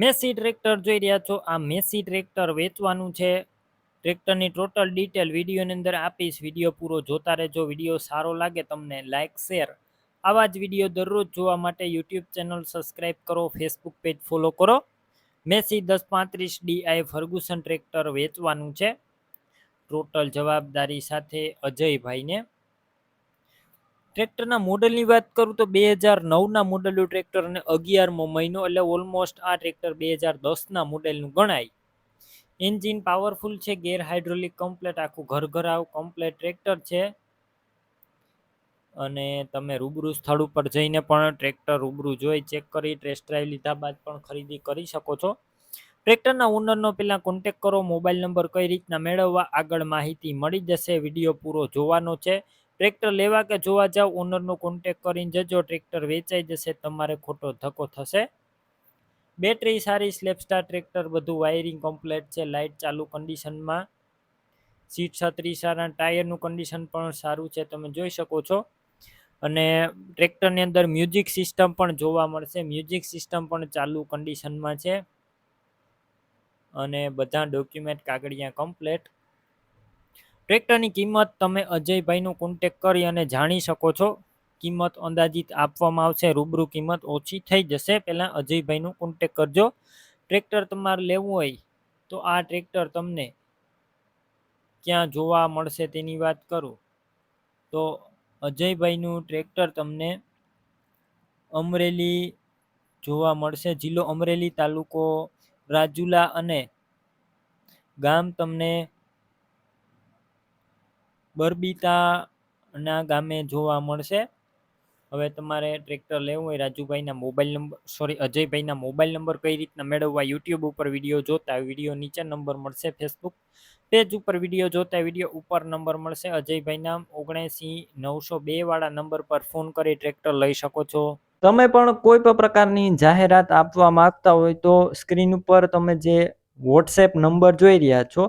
Massey tractor જોઈ રહ્યા છો. આ મેસી ટ્રેક્ટર વેચવાનું છે. ટ્રેક્ટરની ટોટલ ડિટેલ વિડીયોની અંદર આપીશ. વીડિયો પૂરો જોતા રહેજો. વીડિયો સારો લાગે તમને લાઇક શેર. આવા જ વીડિયો દરરોજ જોવા માટે યુટ્યુબ ચેનલ સબસ્ક્રાઇબ કરો. ફેસબુક પેજ ફોલો કરો. મેસી દસ પાંત્રીસ ડીઆઈ ફર્ગુસન ટ્રેક્ટર વેચવાનું છે. ટોટલ જવાબદારી સાથે અજયભાઈને ટ્રેક્ટરના મોડલની વાત કરું તો બે હજાર નવના મોડલનું ટ્રેક્ટર અને અગિયારમો મહિનો, એટલે ઓલમોસ્ટ આ ટ્રેક્ટર બે હજાર દસના મોડેલનું ગણાય. એન્જિન પાવરફુલ છે, ગેર કમ્પ્લેટ આખું ઘર ઘરાવ કમ્પ્લેટ ટ્રેક્ટર છે. અને તમે રૂબરૂ સ્થળ ઉપર જઈને પણ ટ્રેક્ટર રૂબરૂ જોઈ ચેક કરી ટેસ્ટ ડ્રાઈવ લીધા બાદ પણ ખરીદી કરી શકો છો. ટ્રેક્ટરના ઓનરનો પહેલાં કોન્ટેક કરો મોબાઈલ નંબર કઈ રીતના મેળવવા, આગળ માહિતી મળી જશે, વીડિયો પૂરો જોવાનો છે. ટ્રેક્ટર લેવા કે જોવા જાવ ઓનરનો કોન્ટેક કરીને જજો, ટ્રેક્ટર વેચાઈ જશે, તમારે ખોટો ધક્કો થશે. બેટરી સારી સ્લેપસ્ટાર ટ્રેક્ટર, બધું વાયરિંગ કમ્પ્લેટ છે લાઇટ ચાલુ કન્ડિશનમાં સીટ છત્રી સારા ટાયરનું કન્ડિશન પણ સારું છે, તમે જોઈ શકો છો. અને ટ્રેક્ટરની અંદર મ્યુઝિક સિસ્ટમ પણ જોવા મળશે મ્યુઝિક સિસ્ટમ પણ ચાલુ કન્ડિશનમાં છે. અને બધા ડોક્યુમેન્ટ કાગળિયા કમ્પ્લેટ ટ્રેક્ટરની કિંમત તમે અજયભાઈનો કોન્ટેક કરી અને જાણી શકો છો. કિંમત અંદાજિત આપવામાં આવશે, રૂબરૂ કિંમત ઓછી થઈ જશે. પહેલાં અજયભાઈનો કોન્ટેક કરજો. ટ્રેક્ટર તમારે લેવું હોય તો આ ટ્રેક્ટર તમને ક્યાં જોવા મળશે તેની વાત કરું. તો અજયભાઈનું ટ્રેક્ટર તમને અમરેલી જોવા મળશે. જિલ્લો અમરેલી તાલુકો રાજુલા અને ગામ તમને બરબીતાના ગામે જોવા મળશે. હવે તમારે ટ્રેક્ટર લેવું હોય, રાજુભાઈના મોબાઈલ નંબર સોરી અજયભાઈના મોબાઈલ નંબર કઈ રીતના મેળવવા યુટ્યુબ ઉપર વીડિયો જોતા વીડિયો નીચે નંબર મળશે ફેસબુક પેજ ઉપર વીડિયો જોતા વીડિયો ઉપર નંબર મળશે. અજયભાઈના ઓગણસી નવસો બે વાળા નંબર પર ફોન કરી ટ્રેક્ટર લઈ શકો છો. તમે પણ કોઈ પણ પ્રકારની જાહેરાત આપવા માંગતા હોય તો સ્ક્રીન ઉપર તમે જે વોટ્સએપ નંબર જોઈ રહ્યા છો